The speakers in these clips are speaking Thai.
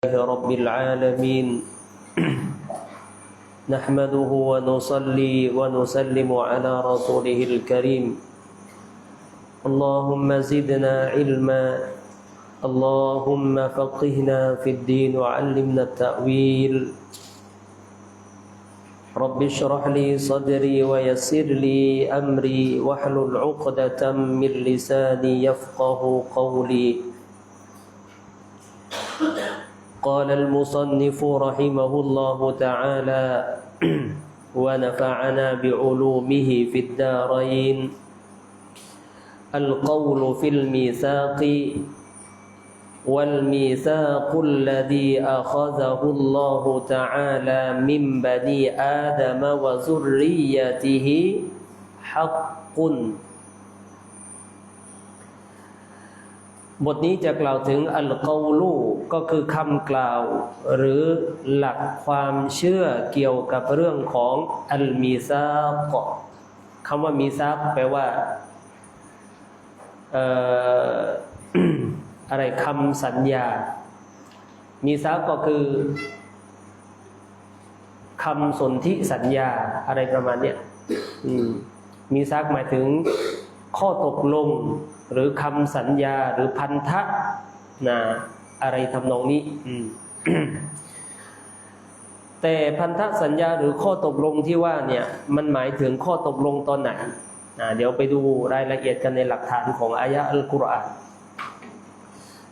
لله رب العالمين. نحمده ونصلي ونسلم على رسوله الكريم. اللهم زدنا علما. اللهم فقهنا في الدين وعلمنا التأويل. رب اشرح لي صدري ويسر لي أمري واحلل عقدة من لساني يفقه قولي. قال المصنف رحمه الله تعالى ونفعنا بعلومه في الدارين. القول في الميثاق والميثاق الذي أخذه الله تعالى من بني آدم وذريته حق. บทนี้จะกล่าวถึงอัลกอลูก็คือคำกล่าว หรือหลักความเชื่อเกี่ยวกับเรื่องของอัลมีซากคำว่ามีซากแปลว่าอะไรคำสัญญา มีซากก็คือคำสนธิสัญญาอะไรประมาณเนี้ยอืมมีซากหมายถึงข้อตกลง หรือคำสัญญาหรือพันธะนะอะไรทำนองนี้อืมแต่พันธสัญญาหรือข้อตกลงที่ว่าเนี่ยมันหมายถึงข้อตกลงตอนไหนนะเดี๋ยวไปดูรายละเอียดกันในหลักฐานของอายะอัลกุรอาน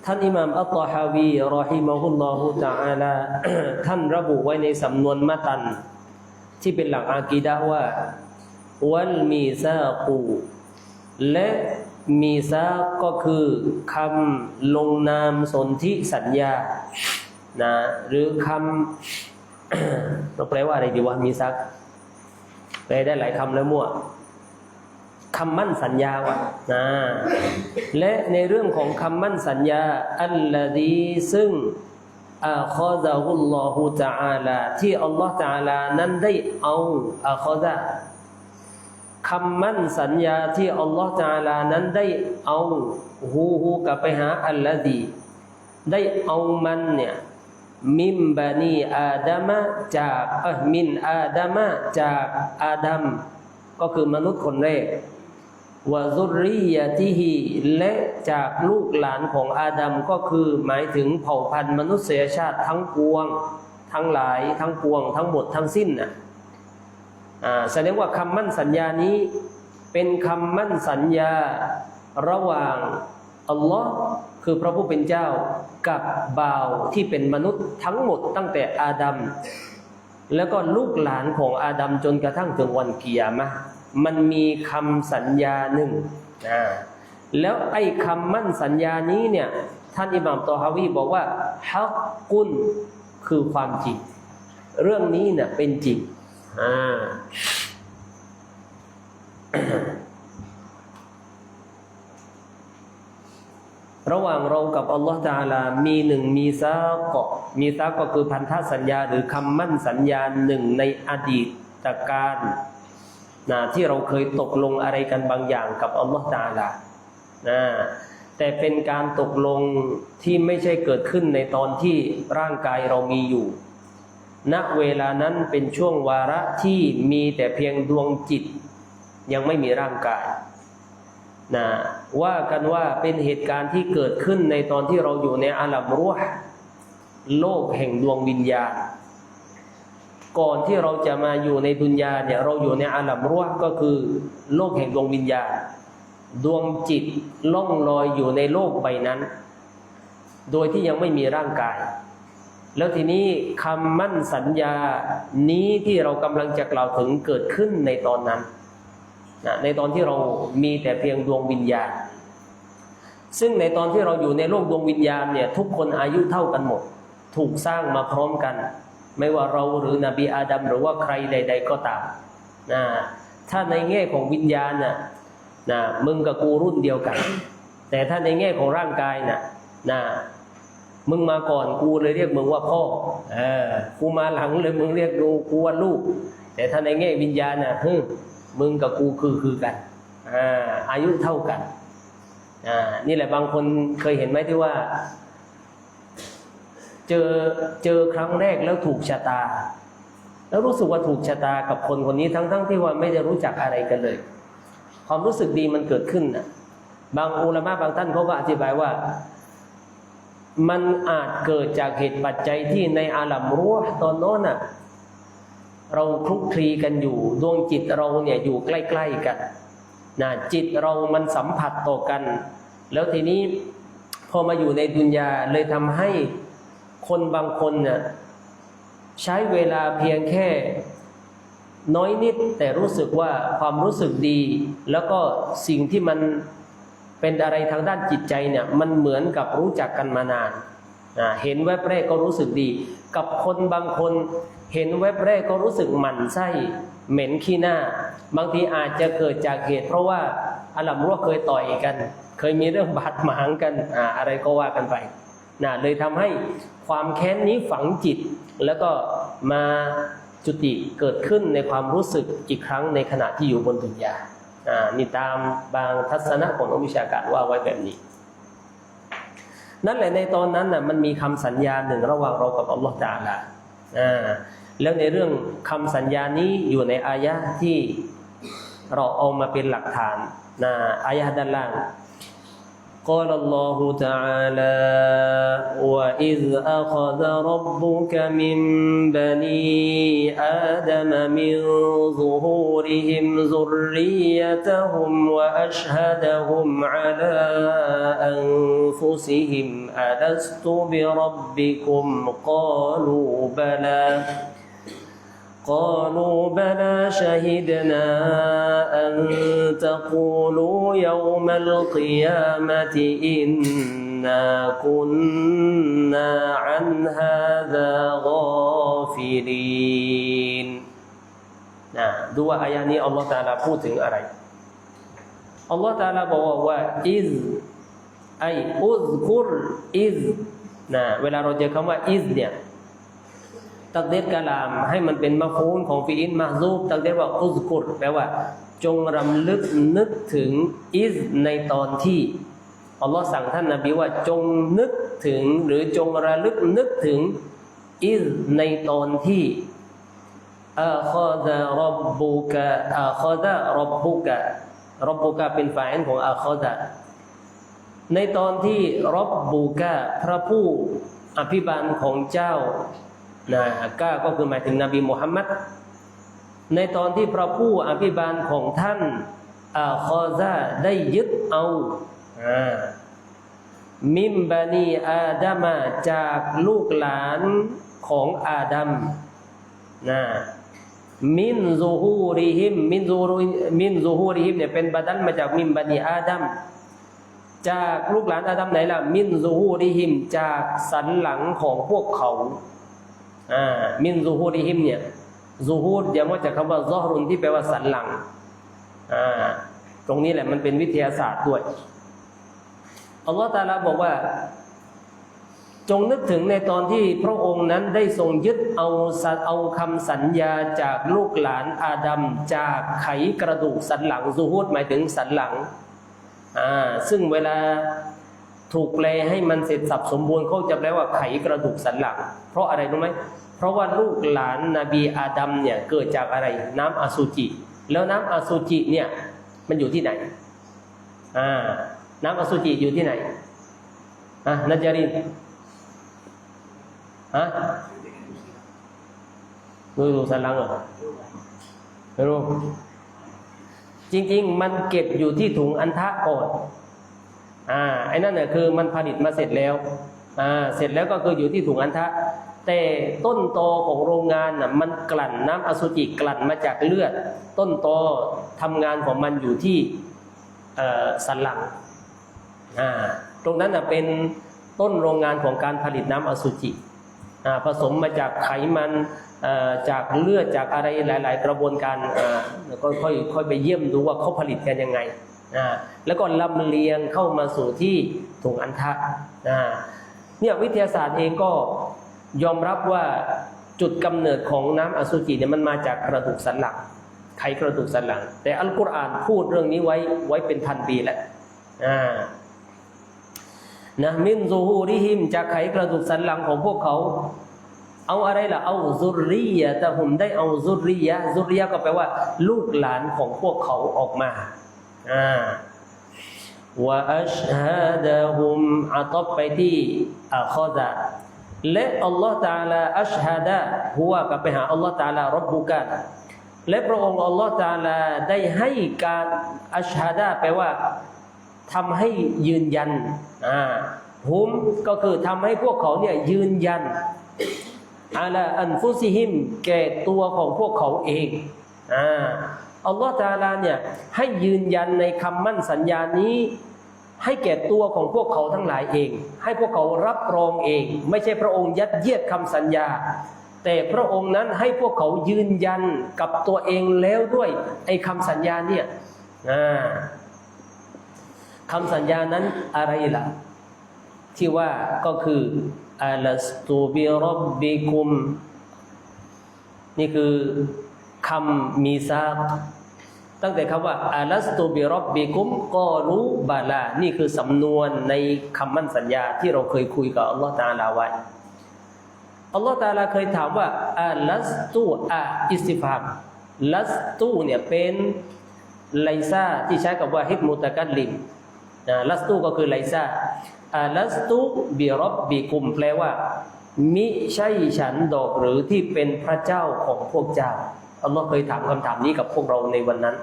ท่านอิหม่ามอัตตาฮาวีรอฮิมะฮุลลอฮุตะอาลาท่านระบุไว้ในสำนวนมะตัน ที่เป็นหลักอากีดะว่า วัลมีซากูและ มีซาก็คือคำลงนามสนธิสัญญานะหรือคำเราแปลว่าอะไรดีวะมีซักแปลได้หลายคำแล้วมั่วคำมั่นสัญญาวะนะและในเรื่องของคำมั่นสัญญา อัลลอฮีซึ่งอาคอซาฮุลลอฮุตะอาลาที่อัลลอฮฺตะอาลานั้นได้เอาอาคอซา คำมั่นสัญญาที่อัลลอฮฺตะอาลานั้นได้เอาฮูฮูกลับไปหาอัลลอฮีได้เอามันเนี่ยมิมบานีอาดามะจากเออมินอาดามะจากอาดัมก็คือมนุษย์คนแรกวะซุริยะติฮีและจากลูกหลานของอาดัมก็คือหมายถึงเผ่าพันธุ์มนุษยชาติทั้งปวง ทั้งหลายทั้งปวงทั้งหมดทั้งสิ้นน่ะอ่า แสดงว่าคำมั่นสัญญานี้เป็นคำมั่นสัญญาระหว่างอัลลอฮ์คือพระผู้เป็นเจ้ากับบ่าวที่เป็นมนุษย์ทั้งหมดตั้งแต่อาดัมแล้วก็ลูกหลานของอาดัมจนกระทั่งถึงวันเกียร์มะมันมีคำสัญญาหนึ่งนะแล้วไอ้คำมั่นสัญญานี้เนี่ยท่านอิหม่ามตอฮาวีบอกว่าฮักกุนคือความจริง เรื่องนี้เนี่ยเป็นจริง อ่าระหว่างเรากับอัลลอฮฺตาลา มีหนึ่งมีซากะมีซาก็คือพันธสัญญา หรือคำมั่นสัญญาหนึ่งในอดีตการนะที่เราเคยตกลงอะไรกันบางอย่างกับอัลลอฮฺตาลานะแต่เป็นการตกลงที่ไม่ใช่เกิดขึ้นในตอนที่ร่างกายเรามีอยู่ ณเวลานั้นเป็นช่วงวาระที่มีแต่เพียงดวงจิต ยังไม่มีร่างกายนะว่ากันว่าเป็นเหตุการณ์ที่เกิดขึ้นในตอนที่เราอยู่ในอาลัมรุห์โลกแห่งดวงวิญญาณ ก่อนที่เราจะมาอยู่ในดุนยาเนี่ยเราอยู่ในอาลัมรุห์ก็คือ โลกแห่งดวงวิญญาณ ดวงจิตล่องลอยอยู่ในโลกใบนั้น โดยที่ยังไม่มีร่างกาย แล้วทีนี้คำมั่นสัญญานี้ที่เรากำลังจะกล่าวถึงเกิดขึ้นในตอนนั้นนะในตอนที่เรามีแต่เพียงดวงวิญญาณ ซึ่งในตอนที่เราอยู่ในโลกดวงวิญญาณเนี่ยทุกคนอายุเท่ากันหมด ถูกสร้างมาพร้อมกัน ไม่ว่าเราหรือนบีอาดัมหรือว่าใครใด ๆ ก็ตามนะถ้าในแง่ของวิญญาณน่ะนะมึงกับกูรุ่นเดียวกัน แต่ถ้าในแง่ของร่างกายน่ะนะ มึงมาก่อนกูเลยเรียกมึงว่าพ่อเออกูมาหลังเลยมึงเรียกกูกูว่าลูก แต่ถ้าในแง่วิญญาณน่ะฮึมึงกับกูคือคือกันอ่าอายุเท่ากันอ่านี่แหละบางคนเคยเห็นไหมที่ว่า เจอเจอครั้งแรกแล้วถูกชะตา แล้วรู้สึกว่าถูกชะตากับคนคนนี้ทั้งๆทที่ว่าไม่ได้รู้จักอะไรกันเลย ความรู้สึกดีมันเกิดขึ้นนะบางอุลามะบางท่านเขาก็อธิบายว่า มันอาจเกิดจากเหตุปัจจัยที่ในอาลัมรู้ตอนโน้นน่ะเราคลุกคลีกันอยู่ ดวงจิตเราเนี่ยอยู่ใกล้ ๆกันนะจิตเรามันสัมผัสต่อกัน แล้วทีนี้พอมาอยู่ในดุนยาเลยทำให้คนบางคนเนี่ยใช้เวลาเพียงแค่ น้อยนิดแต่รู้สึกว่าความรู้สึกดี แล้วก็สิ่งที่มัน เป็นอะไรทางด้านจิตใจเนี่ยมันเหมือนกับรู้จักกันมานานเห็นแวบแรกก็รู้สึกดี กับคนบางคน เห็นแวบแรกก็รู้สึกหมั่นไส้เหม็นขี้หน้า บางทีอาจจะเกิดจากเหตุ เพราะว่าอาลัมรั่วเคยต่อยกัน เคยมีเรื่องบาดหมางกันออะไรก็ว่ากันไปนะเลยทำให้ความแค้นนี้ฝังจิต แล้วก็มาจุติเกิดขึ้นในความรู้สึกอีกครั้งในขณะที่อยู่บนดุนยา นี่ตามบางทัศนะของนักวิชาการว่าไว้แบบนี้ นั่นแหละในตอนนั้นน่ะมันมีคำสัญญาหนึ่งระหว่างเรากับอัลลอฮฺตาลาอ่าแล้วในเรื่องคำสัญญานี้อยู่ในอายะที่เราเอามาเป็นหลักฐานนะอายะด้านล่าง قال الله تعالى وإذ أخذ ربك من بني آدم من ظهورهم ذريتهم وأشهدهم على أنفسهم ألست بربكم؟ قالوا بلى. قالوا بلى شهدنا أن تقولوا يوم القيامة إنا كنا عن هذا غافلين นะดูว่าอายะนี้อัลลอฮฺตาลาพูดถึงอะไร อัลลอฮฺตาลาบอกว่าอิซไออุซกุรอิซนะเวลาเราเจอคำว่าอิซเนี่ย ตักเดรกะลาม ให้มันเป็นมาฟูนของฟีอินมาซูบตักเดรว่าอุซกุรแปลว่า จงรำลึกนึกถึงอิสในตอนที่อัลลอฮ์สั่งท่านนบีว่าจงนึกถึงหรือจงระลึกนึกถึงอิสในตอนที่อาคอดะรับบุกะอาคอดะรับบุกะรับบุกะเป็นฝ่ายของอาคอดะในตอนที่รับบุกะพระผู้อภิบาลของเจ้า นะก้าก็คือหมายถึงนบีมุฮัมมัดในตอนที่พระผู้อภิบาลของท่านอาคอซาได้ยึดเอาอมิมบานีอาดามาจากลูกหลานของอาดัมนะมินซูฮูริฮิมมินซูรุมินซูฮูริฮิมเนี่ยเป็นบัดัลมาจากมิมบานีอาดัมจากลูกหลานอาดัมไหนล่ะมินซูฮูริฮิมจากสันหลังของพวกเขา อ่ามินซูฮูริฮิมเนี่ยซูฮูดย่ามาจากคำว่าซอฮรุนที่แปลว่าสันหลังอ่าตรงนี้แหละมันเป็นวิทยาศาสตร์ด้วยอัลลอฮฺตาลาบอกว่า จงนึกถึงในตอนที่พระองค์นั้นได้ทรงยึดเอาเอาคำสัญญาจากลูกหลานอาดัมจากไขกระดูกสันหลังซูฮูดหมายถึงสันหลังอ่าซึ่งเวลา ถูกแปลให้มันเสร็จสับสมบูรณ์เขาจะแปลว่าไขกระดูกสันหลัง เพราะอะไรรู้ไหมเพราะว่าลูกหลานนาบีอาดัมเนี่ยเกิดจากอะไรน้ำอสุจิ แล้วน้ำอสุจิเนี่ยมันอยู่ที่ไหนอ่าน้ำอสุจิอยู่ที่ไหนอะนัจารินฮะดูดูสันหลังเหรอไม่รู้จริง ๆ มันเก็บอยู่ที่ถุงอันทะก่อน อ่าไอ้นั่นเนี่ยคือมันผลิตมาเสร็จแล้วอ่าเสร็จแล้วก็คืออยู่ที่ถุงอันทะ แต่ต้นตอของโรงงานน่ะมันกลั่นน้ำอสุจิกลั่นมาจากเลือด ต้นตอทำงานของมันอยู่ที่เอ่อสันหลังอ่าตรงนั้นน่ะเป็นต้นโรงงานของการผลิตน้ำอสุจิอ่าผสมมาจากไขมันเอ่อจากเลือดจากอะไรหลาย ๆ กระบวนการอ่าก็ค่อยค่อยไปเยี่ยมดูว่าเขาผลิตกันยังไง อ่าแล้วก็ลำเลียงเข้ามาสู่ที่ถุงอันทะอ่าเนี่ยวิทยาศาสตร์เองก็ยอมรับว่าจุดกำเนิดของน้ำอสุจิเนี่ยมันมาจากกระดูกสันหลังไขกระดูกสันหลัง แต่อัลกุรอานพูดเรื่องนี้ไว้ไว้เป็นพันปีแล้วอ่านะมินซูฮูริฮิมจากไขกระดูกสันหลังของพวกเขา เอาอะไรล่ะ เอาซุรียะแต่ผมได้เอาซุรียะซุรียะก็แปลว่า ลูกหลานของพวกเขาออกมา อ่าวะอัชฮะดะฮุมอัตบไปที่อัคอดะและอัลลอฮฺตาลาอัชฮะดะหัวกับไปหาอัลลอฮฺตาลารับบุกะและพระองค์อัลลอฮฺตาลาได้ให้การอัชฮะดะแปลว่าทำให้ยืนยันอ่าฮุมก็คือทำให้พวกเขาเนี่ยยืนยันอาลาอันฟุซิฮิมแก่ตัวของพวกเขาเองอ่า อัลลอฮฺตาลาเนี่ยให้ยืนยันในคำมั่นสัญญานี้ ให้แก่ตัวของพวกเขาทั้งหลายเอง ให้พวกเขารับรองเอง ไม่ใช่พระองค์ยัดเยียดคำสัญญา แต่พระองค์นั้นให้พวกเขายืนยันกับตัวเองแล้วด้วยไอ้คำสัญญาเนี่ยคำสัญญานั้นอะไรล่ะ ที่ว่าก็คืออัลสตูบิรับบิคุม นี่คือคำมีซาก ตั้งแต่คำว่าอัลสตูบิรับบิคุมก็รู้บาลา นี่คือสำนวนในคำมั่นสัญญาที่เราเคยคุยกับอัลลอฮฺตาลาไว้อัลลอฮฺตาลาเคยถามว่าอัลสตูอะอิสติฟามลัสตูเนี่ยเป็นไลซาที่ใช้กับว่าฮิกมุตะกัลลิมนะลัสตูก็คือไลซาอาลัสตุบิรอบบิคุมแปลว่า มิใช่ฉันดอกหรือที่เป็นพระเจ้าของพวกเจ้า อัลลอฮ์เคยถามคำถามนี้กับพวกเราในวันนั้น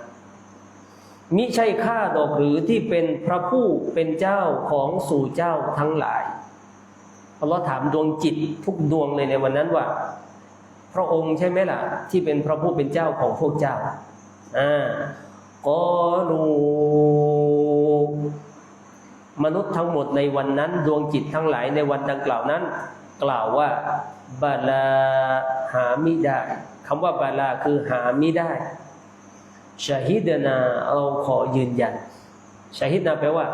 มิใช่ข้าดอกหรือที่เป็นพระผู้เป็นเจ้าของสู่เจ้าทั้งหลายอัลลอฮ์ถามดวงจิตทุกดวงเลยในวันนั้นว่า พระองค์ใช่ไหมล่ะ ที่เป็นพระผู้เป็นเจ้าของพวกเจ้าอ่ากอลูมนุษย์ทั้งหมดในวันนั้น ดวงจิตทั้งหลายในวันดังกล่าวนั้น กล่าวว่าบาลาหามิได้ คำว่าบาลาคือหาไมิได้ชาฮิดนาเราขอยืนยันชาฮิดนาแปลว่า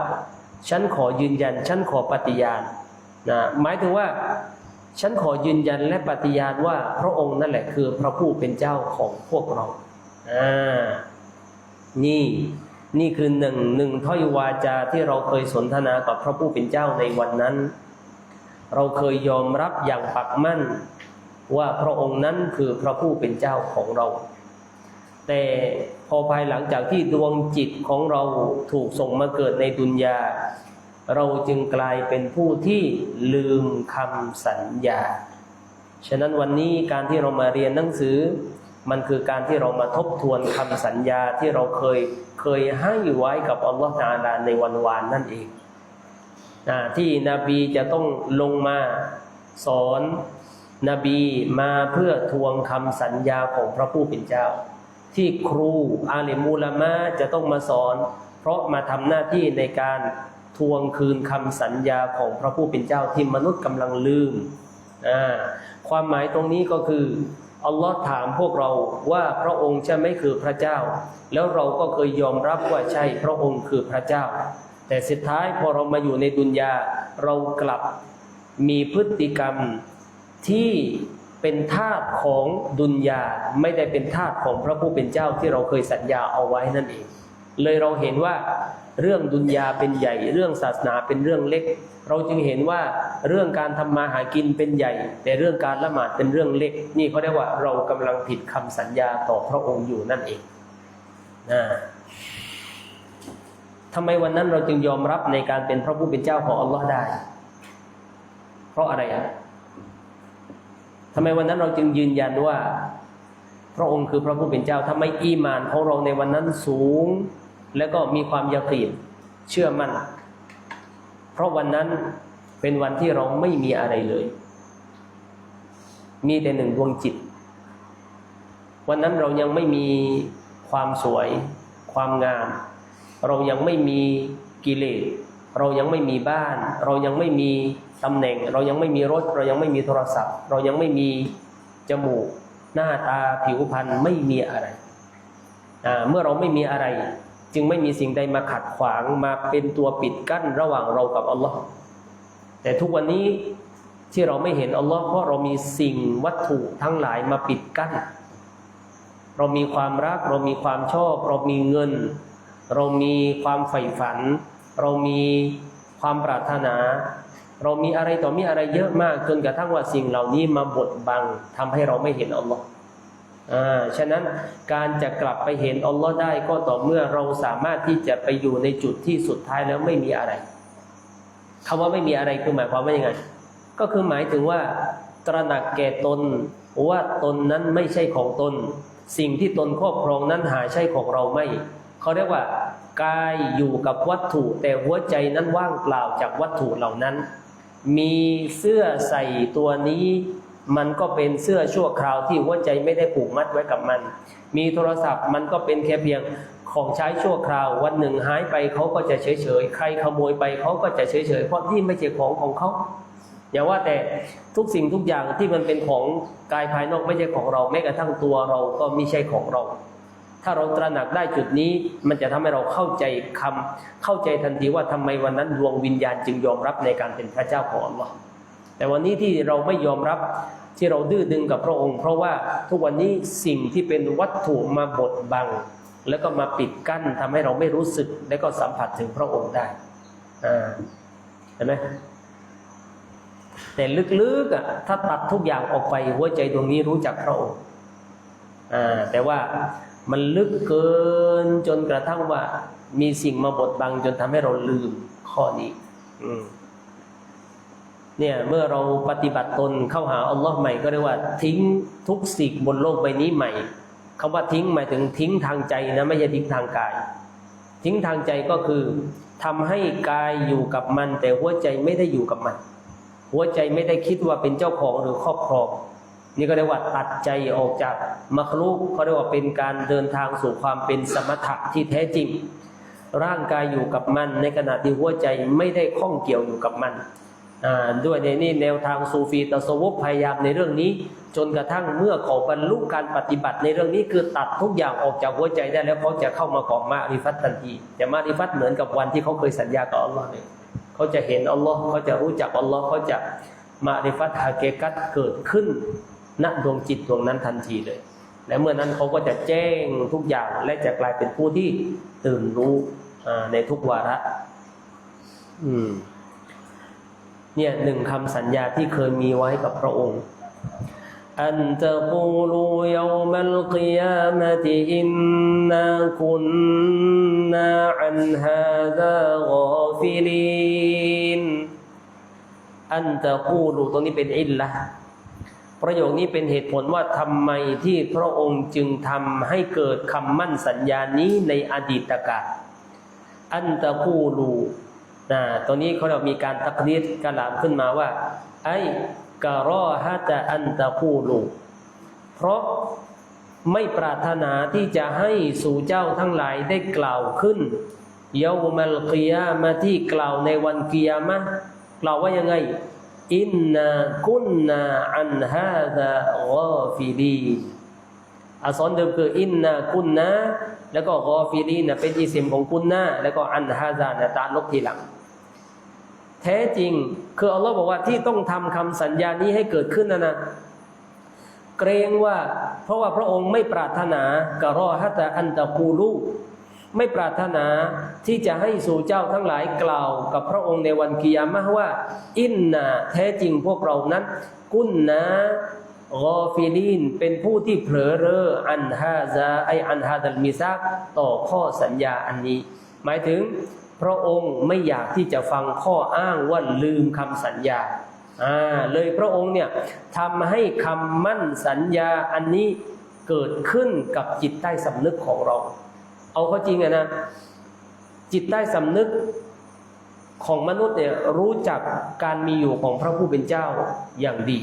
ฉันขอยืนยัน ฉันขอปฏิญาณนะหมายถึงว่า ฉันขอยืนยันและปฏิญาณว่าพระองค์นั่นแหละคือพระผู้เป็นเจ้าของพวกเราอ่านี่นี่คือหนึ่งหนึ่งถ้อยวาจาที่เราเคยสนทนากับพระผู้เป็นเจ้าในวันนั้น เราเคยยอมรับอย่างปักมั่น ว่าพระองค์นั้นคือพระผู้เป็นเจ้าของเรา แต่พอภายหลังจากที่ดวงจิตของเราถูกส่งมาเกิดในดุนยา เราจึงกลายเป็นผู้ที่ลืมคำสัญญา ฉะนั้นวันนี้การที่เรามาเรียนหนังสือ มันคือการที่เรามาทบทวนคำสัญญาที่เราเคยเคยให้ไว้กับอัลลอฮฺตาลาในวันวานนั่นเองที่นบีจะต้องลงมาสอน นบีมาเพื่อทวงคำสัญญาของพระผู้เป็นเจ้า ที่ครูอาลิมูลามะจะต้องมาสอน เพราะมาทำหน้าที่ในการทวงคืนคำสัญญาของพระผู้เป็นเจ้าที่มนุษย์กำลังลืม ความหมายตรงนี้ก็คืออัลลอฮ์ถามพวกเราว่าพระองค์ใช่ไหมคือพระเจ้า แล้วเราก็เคยยอมรับว่าใช่พระองค์คือพระเจ้า แต่สุดท้ายพอเรามาอยู่ในดุนยาเรากลับมีพฤติกรรม ที่เป็นทาสของดุนยาไม่ได้เป็นทาสของพระผู้เป็นเจ้าที่เราเคยสัญญาเอาไว้นั่นเอง เลยเราเห็นว่าเรื่องดุนยาเป็นใหญ่ เรื่องศาสนาเป็นเรื่องเล็ก เราจึงเห็นว่าเรื่องการทำมาหากินเป็นใหญ่ แต่เรื่องการละหมาดเป็นเรื่องเล็ก นี่เขาเรียกว่าเรากำลังผิดคำสัญญาต่อพระองค์อยู่นั่นเองนะทำไมวันนั้นเราจึงยอมรับในการเป็นพระผู้เป็นเจ้าของอัลลอฮ์ได้ เพราะอะไรอะ ทำไมวันนั้นเราจึงยืนยันว่า พระองค์คือพระผู้เป็นเจ้าทำไมอีมานของเราในวันนั้นสูง แล้วก็มีความยากีนเชื่อมั่นเพราะวันนั้นเป็นวันที่เราไม่มีอะไรเลย มีแต่หนึ่งดวงจิต วันนั้นเรายังไม่มีความสวย ความงาม เรายังไม่มีกิเลส เรายังไม่มีบ้าน เรายังไม่มีตำแหน่ง เรายังไม่มีรถ เรายังไม่มีโทรศัพท์ เรายังไม่มีจมูก หน้าตาผิวพรรณไม่มีอะไร เมื่อเราไม่มีอะไร จึงไม่มีสิ่งใดมาขัดขวางมาเป็นตัวปิดกั้นระหว่างเรากับอัลลอฮ์แต่ทุกวันนี้ที่เราไม่เห็นอัลลอฮ์เพราะเรามีสิ่งวัตถุทั้งหลายมาปิดกั้น เรามีความรัก เรามีความชอบ เรามีเงิน เรามีความใฝ่ฝัน เรามีความปรารถนา เรามีอะไรต่อมีอะไรเยอะมาก จนกระทั่งว่าสิ่งเหล่านี้มาบดบังทำให้เราไม่เห็นอัลลอฮ์อ่าฉะนั้นการจะกลับไปเห็นอัลลอฮ์ได้ก็ต่อเมื่อเราสามารถที่จะไปอยู่ในจุดที่สุดท้ายแล้วไม่มีอะไรคำว่าไม่มีอะไรคือหมายความว่ายังไง ก็คือหมายถึงว่า ตระหนักแก่ตนว่าตนนั้นไม่ใช่ของตน สิ่งที่ตนครอบครองนั้นหาใช่ของเราไม่ เขาเรียกว่ากายอยู่กับวัตถุ แต่หัวใจนั้นว่างเปล่าจากวัตถุเหล่านั้น มีเสื้อใส่ตัวนี้มันก็เป็นเสื้อชั่วคราวที่หัวใจไม่ได้ผูกมัดไว้กับมัน มีโทรศัพท์มันก็เป็นแค่เพียงของใช้ชั่วคราว วันหนึ่งหายไปเขาก็จะเฉยเฉยๆใครขโมยไปเขาก็จะเฉยเฉยๆ เพราะนี่ไม่ใช่ของของเขา อย่าว่าแต่ทุกสิ่งทุกอย่างที่มันเป็นของกายภายนอกไม่ใช่ของเราแม้กระทั่งตัวเราก็ไม่ใช่ของเรา ถ้าเราตระหนักได้จุดนี้ มันจะทำให้เราเข้าใจคำเข้าใจทันทีว่าทำไมวันนั้นดวงวิญญาณจึงยอมรับในการเป็นพระเจ้าของอัลลอฮ์แต่วันนี้ที่เราไม่ยอมรับที่เราดื้อดึงกับพระองค์ เพราะว่าทุกวันนี้สิ่งที่เป็นวัตถุมาบดบัง แล้วก็มาปิดกั้นทำให้เราไม่รู้สึกและก็สัมผัสถึงพระองค์ได้อ่าเห็นไหมแต่ลึกๆอะถ้าตัดทุกอย่างออกไปหัวใจดวงนี้รู้จักพระองค์อ่าแต่ว่า มันลึกเกินจนกระทั่งว่า มีสิ่งมาบดบังจนทำให้เราลืมข้อนี้อืมเนี่ย เมื่อเราปฏิบัติตนเข้าหาอัลลอฮ์ใหม่ก็เรียกว่า ทิ้งทุกสิ่งบนโลกใบนี้ใหม่คำว่าทิ้งหมายถึงทิ้งทางใจนะไม่ใช่ทิ้งทางกาย ทิ้งทางใจก็คือทำให้กายอยู่กับมัน แต่หัวใจไม่ได้อยู่กับมัน หัวใจไม่ได้คิดว่าเป็นเจ้าของหรือครอบครอง นี่ก็เรียกว่าตัดใจออกจากมัคลุกเขาเรียกว่าเป็นการเดินทางสู่ความเป็นสมถะที่แท้จริง ร่างกายอยู่กับมัน ในขณะที่หัวใจไม่ได้ข้องเกี่ยวอยู่กับมันด้วยในนี่แนวทางซูฟีตะสวุปพยายามในเรื่องนี้ จนกระทั่งเมื่อเขาบรรลุการปฏิบัติในเรื่องนี้คือตัดทุกอย่างออกจากหัวใจได้แล้วเขาจะเข้ามาของมาริฟัตทันทีแต่มาริฟัตเหมือนกับวันที่เขาเคยสัญญากับอัลลอฮ์เลยเขาจะเห็นอัลลอฮ์เขาจะรู้จักอัลลอฮ์เขาจะมาริฟัตฮาเกกัตเกิดขึ้น ณดวงจิตดวงนั้นทันทีเลย และเมื่อนั้นเขาก็จะแจ้งทุกอย่างและจะกลายเป็นผู้ที่ตื่นรู้ในทุกวาระ อืม เนี่ยหนึ่งคำสัญญาที่เคยมีไว้กับพระองค์อันตะกูลูยามัลกิยามะติอินนาคุนนาอันฮาซากอฟิลินอันตะกูลูตรงนี้เป็นอิลละ ประโยคนี้เป็นเหตุผลว่าทำไมที่พระองค์จึงทำให้เกิดคำมั่นสัญญานี้ในอดีตกาลอันตะกูลูนะตรงนี้เขาเรามีการตักดีดกระลามขึ้นมาว่า ไอ้กะรอฮะตะอันตะกูลูเพราะไม่ปรารถนาที่จะให้สู่เจ้าทั้งหลายได้กล่าวขึ้นเยาวมัลกิยามะที่กล่าวในวันกิยามะกล่าวว่ายังไง อินนากุนนาอันฮาดะกอฟิลีอักษรเดิมคืออินนากุนนาแล้วก็กอฟิลีนะเป็นอิสมของกุนนาแล้วก็อันฮาซานะตาลบทีหลัง แท้จริง คืออัลลอฮ์บอกว่าที่ต้องทำคำสัญญานี้ให้เกิดขึ้นนะนะเกรงว่า เพราะว่าพระองค์ไม่ปรารถนากะรอฮัตะอันตะกูลู ไม่ปรารถนาที่จะให้สู่เจ้าทั้งหลายกล่าวกับพระองค์ในวันกิยามะว่า อินนาแท้จริงพวกเรานั้น กุนนากอฟิลีนเป็นผู้ที่เผลอเรออันฮาซาไออันฮาดัลมิซักต่อข้อสัญญาอันนี้ หมายถึงพระองค์ไม่อยากที่จะฟังข้ออ้างว่าลืมคำสัญญาอ่าเลยพระองค์เนี่ยทำให้คำมั่นสัญญาอันนี้เกิดขึ้นกับจิตใต้สำนึกของเรา เอาเข้าจริงอะนะ จิตใต้สำนึกของมนุษย์เนี่ยรู้จักการมีอยู่ของพระผู้เป็นเจ้าอย่างดี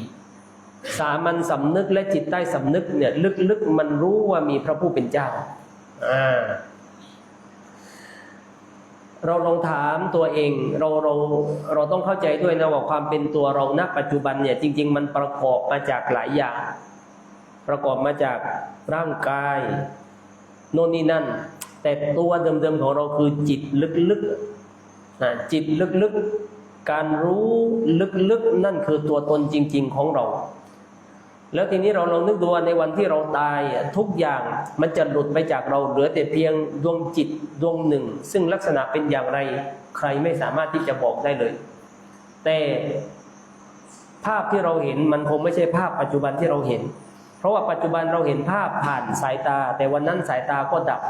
สามัญสำนึกและจิตใต้สำนึกเนี่ยลึกๆมันรู้ว่ามีพระผู้เป็นเจ้าอ่าเราลองถามตัวเองเราเราเราต้องเข้าใจด้วยนะว่าความเป็นตัวเราณปัจจุบันเนี่ยจริง ๆ มันประกอบมาจากหลายอย่าง ประกอบมาจากร่างกาย โน่นนี่นั่น แต่ตัวเดิมๆของเราคือจิตลึกๆนะจิตลึกๆ การรู้ลึกๆ นั่นคือตัวตนจริง ๆ ของเรา แล้วทีนี้เราลองนึกดูว่าในวันที่เราตายทุกอย่างมันจะหลุดไปจากเราเหลือแต่เพียงดวงจิตดวงหนึ่ง ซึ่งลักษณะเป็นอย่างไรใครไม่สามารถที่จะบอกได้เลย แต่ภาพที่เราเห็นมันคงไม่ใช่ภาพปัจจุบันที่เราเห็น เพราะว่าปัจจุบันเราเห็นภาพผ่านสายตา แต่วันนั้นสายตาก็ดับ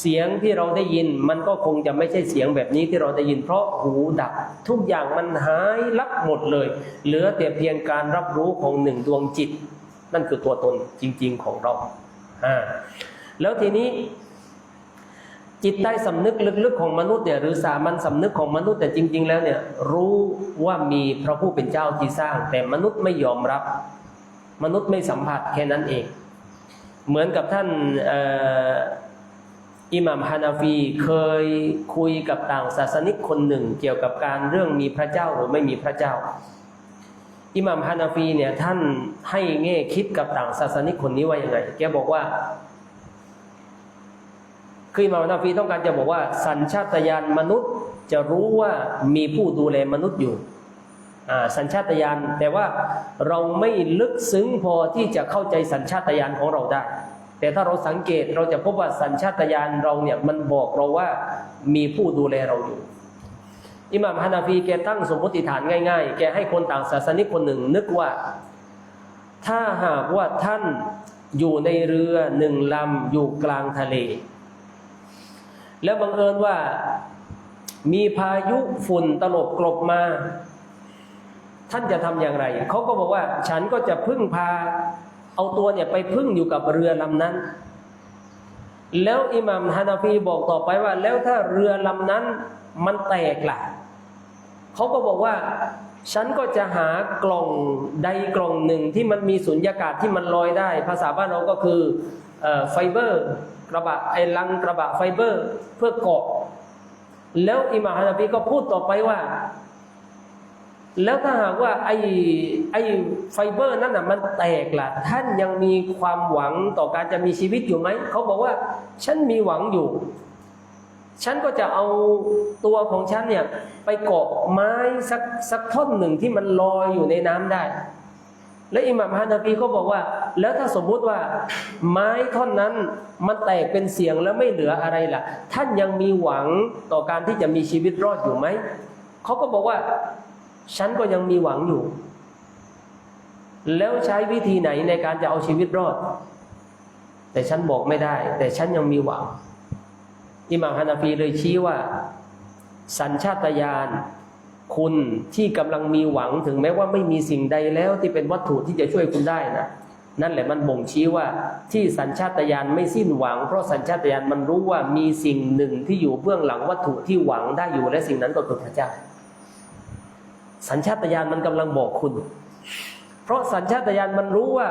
เสียงที่เราได้ยินมันก็คงจะไม่ใช่เสียงแบบนี้ที่เราได้ยิน เพราะหูดับ ทุกอย่างมันหายลับหมดเลย เหลือแต่เพียงการรับรู้ของหนึ่งดวงจิต นั่นคือตัวตนจริง ๆของเราอ่าแล้วทีนี้จิตใต้สำนึกลึกๆของมนุษย์เนี่ยหรือสามัญสำนึกของมนุษย์แต่จริง ๆ แล้วเนี่ยรู้ว่ามีพระผู้เป็นเจ้าที่สร้าง แต่มนุษย์ไม่ยอมรับ มนุษย์ไม่สัมผัสแค่นั้นเอง เหมือนกับท่านอิหม่ามฮานาฟีเคยคุยกับต่างศาสนิกคนหนึ่ง เกี่ยวกับการเรื่องมีพระเจ้าหรือไม่มีพระเจ้า อิหม่ามฮานาฟีเนี่ยท่านให้แง่คิดกับต่างศาสนิกคนนี้ว่ายังไง แกบอกว่าคืออิหม่ามฮานาฟีต้องการจะบอกว่า สัญชาตญาณมนุษย์จะรู้ว่ามีผู้ดูแลมนุษย์อยู่ สัญชาตญาณแต่ว่าเราไม่ลึกซึ้งพอที่จะเข้าใจสัญชาตญาณของเราได้ แต่ถ้าเราสังเกตเราจะพบว่าสัญชาตญาณเราเนี่ยมันบอกเราว่ามีผู้ดูแลเราอยู่อิหม่ามฮานาฟีแกตั้งสมมติฐานง่ายๆ แกให้คนต่างศาสนิกคนหนึ่งนึกว่า ถ้าหากว่าท่านอยู่ในเรือหนึ่งลำอยู่กลางทะเล แล้วบังเอิญว่ามีพายุฝุ่นตลบกลบมา ท่านจะทำอย่างไร เขาก็บอกว่าฉันก็จะพึ่งพา เอาตัวเนี่ยไปพึ่งอยู่กับเรือลำนั้น แล้วอิหมัมฮานาฟีบอกต่อไปว่า แล้วถ้าเรือลำนั้นมันแตกล่ะเขาก็บอกว่าฉันก็จะหากล่องใดกล่องหนึ่งที่มันมีสุญญากาศที่มันลอยได้ ภาษาบ้านเราก็คือเอ่อไฟเบอร์ กระบะไอ้ลังกระบะไฟเบอร์เพื่อเกาะ แล้วอิหม่ามฮานาฟีก็พูดต่อไปว่า แล้วถ้าหากว่าไอ้ไอ้ไฟเบอร์นั่นน่ะมันแตกล่ะ ท่านยังมีความหวังต่อการจะมีชีวิตอยู่ไหม เขาบอกว่า ฉันมีหวังอยู่ ฉันก็จะเอาตัวของฉันเนี่ย ไปเกาะไม้สักสักท่อนหนึ่งที่มันลอยอยู่ในน้ำได้ และอิหม่ามฮานาฟีก็บอกว่า แล้วถ้าสมมุติว่า ไม้ท่อนนั้นมันแตกเป็นเสียงแล้วไม่เหลืออะไรล่ะ ท่านยังมีหวังต่อการที่จะมีชีวิตรอดอยู่ไหมเขาก็บอกว่า ฉันก็ยังมีหวังอยู่ แล้วใช้วิธีไหนในการจะเอาชีวิตรอด แต่ฉันบอกไม่ได้ แต่ฉันยังมีหวังอิหม่ามฮานาฟีเลยชี้ว่า สัญชาตญาณคุณที่กำลังมีหวังถึงแม้ว่าไม่มีสิ่งใดแล้วที่เป็นวัตถุที่จะช่วยคุณได้นะนั่นแหละมันบ่งชี้ว่าที่สัญชาตญาณไม่สิ้นหวัง เพราะสัญชาตญาณมันรู้ว่ามีสิ่งหนึ่งที่อยู่เบื้องหลังวัตถุที่หวังได้อยู่และสิ่งนั้นก็คือพระเจ้า สัญชาตญาณมันกำลังบอกคุณ เพราะสัญชาตญาณมันรู้ว่า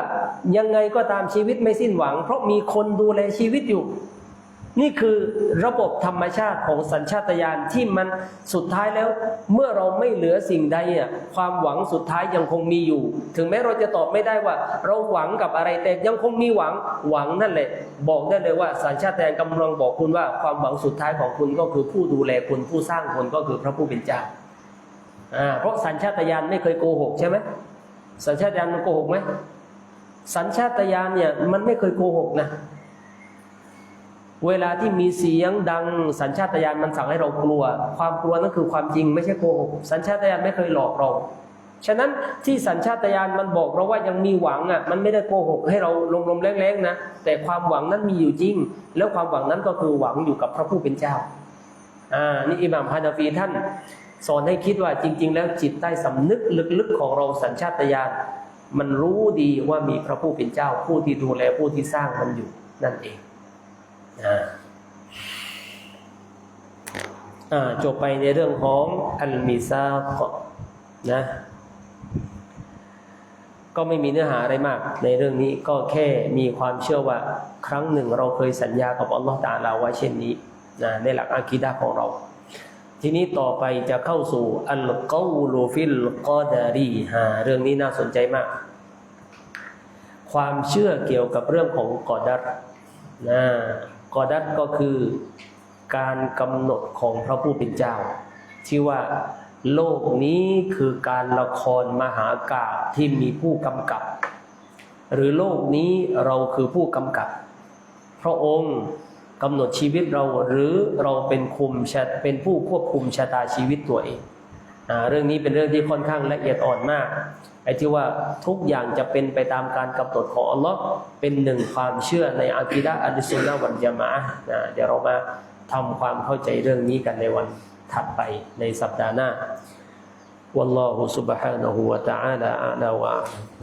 ยังไงก็ตามชีวิตไม่สิ้นหวัง เพราะมีคนดูแลชีวิตอยู่ นี่คือระบบธรรมชาติของสัญชาตญาณที่มันสุดท้ายแล้ว เมื่อเราไม่เหลือสิ่งใดอะความหวังสุดท้ายยังคงมีอยู่ ถึงแม้เราจะตอบไม่ได้ว่า เราหวังกับอะไรแต่ยังคงมีหวังหวังนั่นแหละ บอกได้เลยว่าสัญชาตญาณกำลังบอกคุณว่า ความหวังสุดท้ายของคุณก็คือผู้ดูแลคุณผู้สร้างคุณก็คือพระผู้เป็นเจ้า อ่าเพราะสัญชาตญาณไม่เคยโกหกใช่ไหมสัญชาตญาณมันโกหกไหมสัญชาตญาณเนี่ยมันไม่เคยโกหกนะ เวลาที่มีเสียงดัง สัญชาตญาณมันสั่งให้เรากลัว ความกลัวนั่นคือความจริงไม่ใช่โกหก สัญชาตญาณไม่เคยหลอกเรา ฉะนั้นที่สัญชาตญาณมันบอกเราว่ายังมีหวังอะมันไม่ได้โกหกให้เราลมๆแรงๆนะ แต่ความหวังนั้นมีอยู่จริง แล้วความหวังนั้นก็คือหวังอยู่กับพระผู้เป็นเจ้าอ่านี่อิหม่ามฮานาฟีท่าน สอนให้คิดว่าจริง ๆ แล้วจิตใต้สำนึกลึกๆของเราสัญชาตญาณมันรู้ดีว่ามีพระผู้เป็นเจ้า ผู้ที่ดูแลผู้ที่สร้างมันอยู่นั่นเองอ่าจบไปในเรื่องของอัลมิซาขนะ ก็ไม่มีเนื้อหาอะไรมาก ในเรื่องนี้ก็แค่มีความเชื่อว่า ครั้งหนึ่งเราเคยสัญญากับอัลลอฮฺตาลาไว้เช่นนี้นะในหลักอากีดะของเรา ทีนี้ต่อไปจะเข้าสู่อัลกอลูฟิลกอดารีฮาเรื่องนี้น่าสนใจมาก ความเชื่อเกี่ยวกับเรื่องของกอดัตนะกอดัตก็คือการกำหนดของพระผู้เป็นเจ้า ที่ว่าโลกนี้คือการละครมหากาพย์ที่มีผู้กำกับ หรือโลกนี้เราคือผู้กำกับ พระองค์ กำหนดชีวิตเราหรือเราเป็นคุมชะเป็นผู้ควบคุมชะตาชีวิตตัวเองอ่าเรื่องนี้เป็นเรื่องที่ค่อนข้างละเอียดอ่อนมากไอ้ที่ว่าทุกอย่างจะเป็นไปตามการกำหนดของอัลลอฮ์เป็นหนึ่งความเชื่อในอากีดะอัลซุนนะวันยามะห์นะเดี๋ยวเรามาทำความเข้าใจเรื่องนี้กันในวันถัดไปในสัปดาห์หน้า والله سبحانه وتعالى أعلى وأعلم